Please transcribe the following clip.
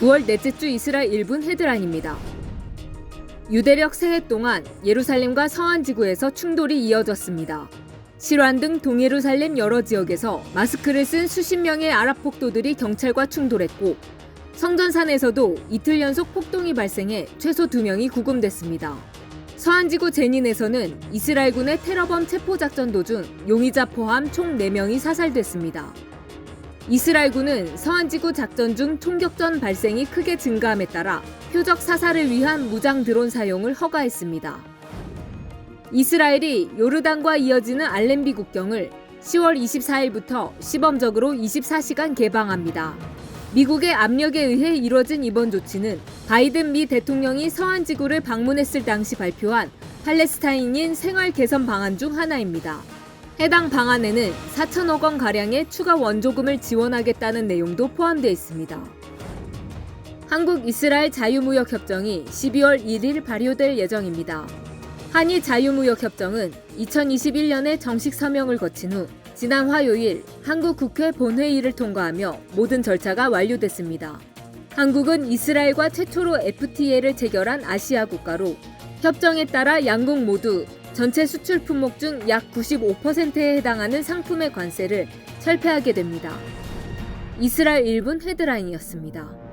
9월 넷째 주 이스라엘 일본 헤드라인입니다. 유대력 새해 동안 예루살렘과 서한 지구에서 충돌이 이어졌습니다. 실환 등 동예루살렘 여러 지역에서 마스크를 쓴 수십 명의 아랍 폭도들이 경찰과 충돌했고 성전산에서도 이틀 연속 폭동이 발생해 최소 2명이 구금됐습니다. 서한지구 제닌에서는 이스라엘군의 테러범 체포작전 도중 용의자 포함 총 4명이 사살됐습니다. 이스라엘군은 서한지구 작전 중 총격전 발생이 크게 증가함에 따라 표적 사살을 위한 무장 드론 사용을 허가했습니다. 이스라엘이 요르단과 이어지는 알렘비 국경을 10월 24일부터 시범적으로 24시간 개방합니다. 미국의 압력에 의해 이뤄진 이번 조치는 바이든 미 대통령이 서한 지구를 방문했을 당시 발표한 팔레스타인인 생활 개선 방안 중 하나입니다. 해당 방안에는 4천억 원 가량의 추가 원조금을 지원하겠다는 내용도 포함되어 있습니다. 한국 이스라엘 자유무역 협정이 12월 1일 발효될 예정입니다. 한일 자유무역 협정은 2021년에 정식 서명을 거친 후 지난 화요일 한국 국회 본회의를 통과하며 모든 절차가 완료됐습니다. 한국은 이스라엘과 최초로 FTA를 체결한 아시아 국가로 협정에 따라 양국 모두 전체 수출 품목 중 약 95%에 해당하는 상품의 관세를 철폐하게 됩니다. 이스라엘 일본 헤드라인이었습니다.